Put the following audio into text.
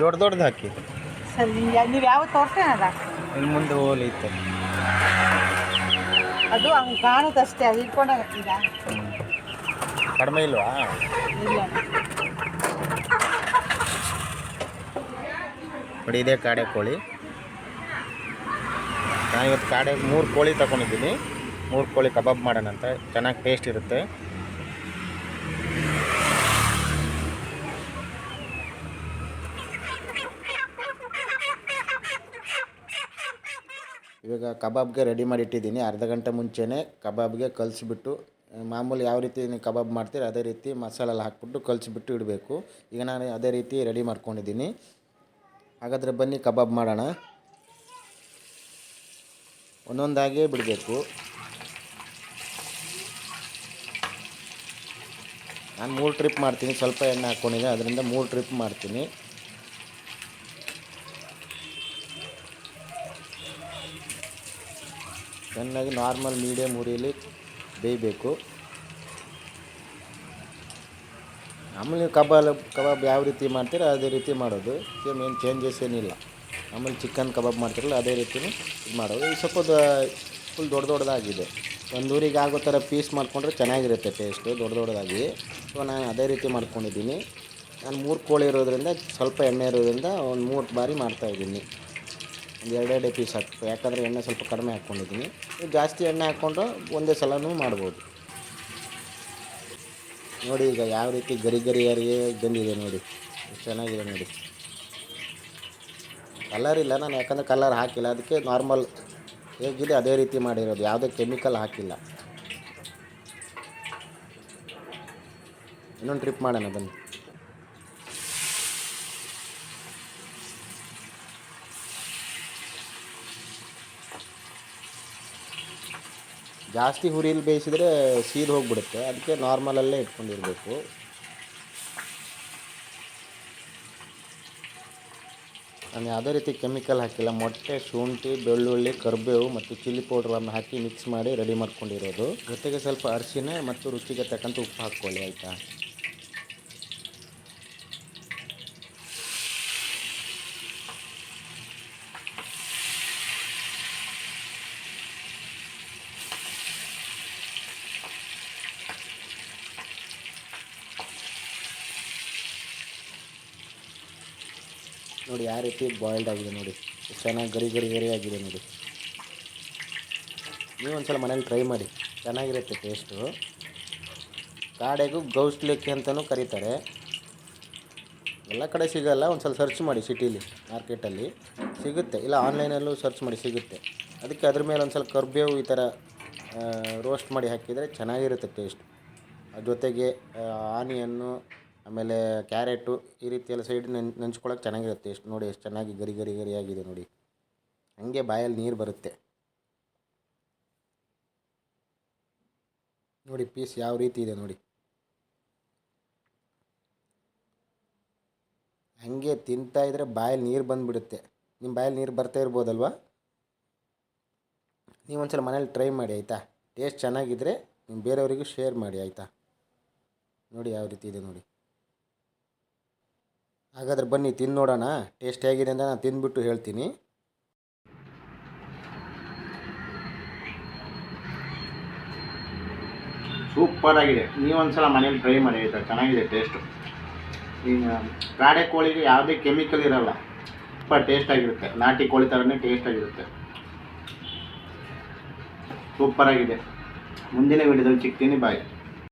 ದೊಡ್ಡ ದೊಡ್ಡದು ಹಾಕಿ. ಸರ್ ನಿಮ್ಗೆ ನೀವು ಯಾವ ತೋರಿಸ್ತೇನಲ್ಲ ಇನ್ನು ಮುಂದೆ ಹೋಲಿ ಇತ್ತು ಅದು ಹಂಗೆ ಕಾಣುತ್ತಷ್ಟೇ ಅದು ಇಟ್ಕೊಂಡಾಗ ಕಡಿಮೆ ಇಲ್ವಾ? ಇಲ್ಲ. ನೋಡಿ ಇದೇ ಕಾಡೆ ಕೋಳಿ. ನಾನು ಇವತ್ತು ಕಾಡೆ ಮೂರು ಕೋಳಿ ತಗೊಂಡಿದ್ದೀನಿ ಮೂರು ಕೋಳಿ ಕಬಾಬ್ ಮಾಡೋಣ ಅಂತ ಚೆನ್ನಾಗಿ ಟೇಸ್ಟ್ ಇರುತ್ತೆ. ಇವಾಗ ಕಬಾಬ್ಗೆ ರೆಡಿ ಮಾಡಿ ಇಟ್ಟಿದ್ದೀನಿ ಅರ್ಧ ಗಂಟೆ ಮುಂಚೆನೇ ಕಬಾಬ್ಗೆ ಕಲಿಸ್ಬಿಟ್ಟು, ಮಾಮೂಲಿ ಯಾವ ರೀತಿ ನೀವು ಕಬಾಬ್ ಮಾಡ್ತೀರಿ ಅದೇ ರೀತಿ ಮಸಾಲೆಲ್ಲ ಹಾಕ್ಬಿಟ್ಟು ಕಲಿಸ್ಬಿಟ್ಟು ಇಡಬೇಕು. ಈಗ ನಾನು ಅದೇ ರೀತಿ ರೆಡಿ ಮಾಡ್ಕೊಂಡಿದ್ದೀನಿ. ಹಾಗಾದರೆ ಬನ್ನಿ ಕಬಾಬ್ ಮಾಡೋಣ. ಒಂದೊಂದಾಗೇ ಬಿಡಬೇಕು. ನಾನು ಮೂರು ಟ್ರಿಪ್ ಮಾಡ್ತೀನಿ. ಸ್ವಲ್ಪ ಎಣ್ಣೆ ಹಾಕ್ಕೊಂಡಿದ್ದೆ ಅದರಿಂದ ಮೂರು ಟ್ರಿಪ್ ಮಾಡ್ತೀನಿ. ಚೆನ್ನಾಗಿ ನಾರ್ಮಲ್ ಮೀಡಿಯಮ್ ಉರಿಯಲ್ಲಿ ಬೇಯಬೇಕು. ಆಮೇಲೆ ನೀವು ಕಬಾಬ್ ಕಬಾಬ್ ಯಾವ ರೀತಿ ಮಾಡ್ತೀರೋ ಅದೇ ರೀತಿ ಮಾಡೋದು. ಸೇಮ್ ಏನು ಚೇಂಜಸ್ ಏನಿಲ್ಲ. ಆಮೇಲೆ ಚಿಕನ್ ಕಬಾಬ್ ಮಾಡ್ತಿರಲ್ಲ, ಅದೇ ರೀತಿಯೂ ಇದು ಮಾಡೋದು. ಈಗ ಸ್ವಲ್ಪ ಫುಲ್ ದೊಡ್ಡ ದೊಡ್ಡದಾಗಿದೆ. ಒಂದು ಊರಿಗೆ ಆಗೋ ಥರ ಪೀಸ್ ಮಾಡಿಕೊಂಡ್ರೆ ಚೆನ್ನಾಗಿರುತ್ತೆ ಟೇಸ್ಟು ದೊಡ್ಡ ದೊಡ್ಡದಾಗಿ. ಸೊ ನಾನು ಅದೇ ರೀತಿ ಮಾಡ್ಕೊಂಡಿದ್ದೀನಿ. ನಾನು ಮೂರು ಕೋಳಿ ಇರೋದ್ರಿಂದ, ಸ್ವಲ್ಪ ಎಣ್ಣೆ ಇರೋದ್ರಿಂದ ಒಂದು ಮೂರು ಬಾರಿ ಮಾಡ್ತಾಯಿದ್ದೀನಿ ಒಂದು ಎರಡೆರಡೇ ಪೀಸ್ ಹಾಕಬೇಕು ಯಾಕಂದರೆ ಎಣ್ಣೆ ಸ್ವಲ್ಪ ಕಡಿಮೆ ಹಾಕ್ಕೊಂಡಿದ್ದೀನಿ. ನೀವು ಜಾಸ್ತಿ ಎಣ್ಣೆ ಹಾಕ್ಕೊಂಡು ಒಂದೇ ಸಲನೂ ಮಾಡ್ಬೋದು. ನೋಡಿ ಈಗ ಯಾವ ರೀತಿ ಗರಿ ಗರಿಯಾರಿಗೆ ಬಂದಿದೆ ನೋಡಿ. ಚೆನ್ನಾಗಿದೆ ನೋಡಿ. ಕಲರ್ ಇಲ್ಲ ನಾನು, ಯಾಕಂದರೆ ಕಲರ್ ಹಾಕಿಲ್ಲ. ಅದಕ್ಕೆ ನಾರ್ಮಲ್ ಹೇಗಿದೆ, ಅದೇ ರೀತಿ ಮಾಡಿರೋದು. ಯಾವುದೇ ಕೆಮಿಕಲ್ ಹಾಕಿಲ್ಲ. ಇನ್ನೊಂದು ಟ್ರಿಪ್ ಮಾಡೋಣ, ಬನ್ನಿ. ಜಾಸ್ತಿ ಹುರಿಲಿ ಬೇಯಿಸಿದರೆ ಸೀದ್ ಹೋಗಿಬಿಡುತ್ತೆ. ಅದಕ್ಕೆ ನಾರ್ಮಲಲ್ಲೇ ಇಟ್ಕೊಂಡಿರಬೇಕು. ನಾನು ಯಾವುದೇ ರೀತಿ ಕೆಮಿಕಲ್ ಹಾಕಿಲ್ಲ. ಮೊಟ್ಟೆ, ಶುಂಠಿ, ಬೆಳ್ಳುಳ್ಳಿ, ಕರಿಬೇವು ಮತ್ತು ಚಿಲ್ಲಿ ಪೌಡ್ರನ್ನು ಹಾಕಿ ಮಿಕ್ಸ್ ಮಾಡಿ ರೆಡಿ ಮಾಡ್ಕೊಂಡಿರೋದು. ಜೊತೆಗೆ ಸ್ವಲ್ಪ ಅರಿಶಿನ ಮತ್ತು ರುಚಿಗೆ ತಕ್ಕಂಥ ಉಪ್ಪು ಹಾಕ್ಕೊಳ್ಳಿ, ಆಯಿತಾ? ನೋಡಿ ಯಾವ ರೀತಿ ಬಾಯ್ಲ್ಡ್ ಆಗಿದೆ ನೋಡಿ. ಚೆನ್ನಾಗಿ ಗರಿ ಗರಿ ಗರಿ ಆಗಿದೆ ನೋಡಿ. ನೀವು ಒಂದು ಸಲ ಮನೇಲಿ ಟ್ರೈ ಮಾಡಿ. ಚೆನ್ನಾಗಿರುತ್ತೆ ಟೇಸ್ಟು ಕಾಡೆಗೂ ಗೌಸ್ಲೆಕ್ಕಿ ಅಂತಲೂ ಕರೀತಾರೆ. ಎಲ್ಲ ಕಡೆ ಸಿಗೋಲ್ಲ ಒಂದು ಸಲ ಸರ್ಚ್ ಮಾಡಿ ಸಿಟೀಲಿ ಮಾರ್ಕೆಟಲ್ಲಿ ಸಿಗುತ್ತೆ. ಇಲ್ಲ ಆನ್ಲೈನಲ್ಲೂ ಸರ್ಚ್ ಮಾಡಿ ಸಿಗುತ್ತೆ. ಅದಕ್ಕೆ ಅದ್ರ ಮೇಲೆ ಒಂದು ಸಲ ಕರ್ಬೇವು ಈ ಥರ ರೋಸ್ಟ್ ಮಾಡಿ ಹಾಕಿದರೆ ಚೆನ್ನಾಗಿರುತ್ತೆ ಟೇಸ್ಟ್ ಜೊತೆಗೆ ಆನಿಯನ್ನು ಆಮೇಲೆ ಕ್ಯಾರೆಟು ಈ ರೀತಿ ಎಲ್ಲ ಸೈಡ್ ನೆನ್ ಚೆನ್ನಾಗಿರುತ್ತೆ. ಎಷ್ಟು ನೋಡಿ ಎಷ್ಟು ಚೆನ್ನಾಗಿ ಗರಿ ಗರಿ ಗರಿ ಆಗಿದೆ ನೋಡಿ. ಹಾಗೆ ಬಾಯಲ್ಲಿ ನೀರು ಬರುತ್ತೆ. ನೋಡಿ ಪೀಸ್ ಯಾವ ರೀತಿ ಇದೆ ನೋಡಿ. ಹಾಗೆ ತಿಂತಾ ಇದ್ರೆ ಬಾಯಲ್ಲಿ ನೀರು ಬಂದುಬಿಡುತ್ತೆ. ನಿಮ್ಮ ಬಾಯಲ್ಲಿ ನೀರು ಬರ್ತಾ ಇರ್ಬೋದಲ್ವಾ? ನೀವು ಒಂದ್ಸಲ ಮನೇಲಿ ಟ್ರೈ ಮಾಡಿ, ಆಯಿತಾ? ಟೇಸ್ಟ್ ಚೆನ್ನಾಗಿದ್ದರೆ ನೀವು ಬೇರೆಯವರಿಗೂ ಶೇರ್ ಮಾಡಿ, ಆಯಿತಾ? ನೋಡಿ ಯಾವ ರೀತಿ ಇದೆ ನೋಡಿ. ಹಾಗಾದ್ರೆ ಬನ್ನಿ ತಿಂದು ನೋಡೋಣ. ಟೇಸ್ಟ್ ಹೇಗಿದೆ ಅಂತ ನಾನು ತಿಂದುಬಿಟ್ಟು ಹೇಳ್ತೀನಿ. ಸೂಪರ್ ಆಗಿದೆ. ನೀವೊಂದ್ಸಲ ಮನೇಲಿ ಟ್ರೈ ಮಾಡಿ, ಆಯಿತಾ? ಚೆನ್ನಾಗಿದೆ ಟೇಸ್ಟು ಈಗ ಕಾಡೆ ಕೋಳಿಗೆ ಯಾವುದೇ ಕೆಮಿಕಲ್ ಇರಲ್ಲ. ತುಂಬ ಟೇಸ್ಟ್ ಆಗಿರುತ್ತೆ. ನಾಟಿ ಕೋಳಿ ಥರನೇ ಟೇಸ್ಟ್ ಆಗಿರುತ್ತೆ. ಸೂಪರ್ ಆಗಿದೆ. ಮುಂದಿನ ವಿಡಿಯೋದಲ್ಲಿ ಸಿಗ್ತೀನಿ. ಬಾಯ್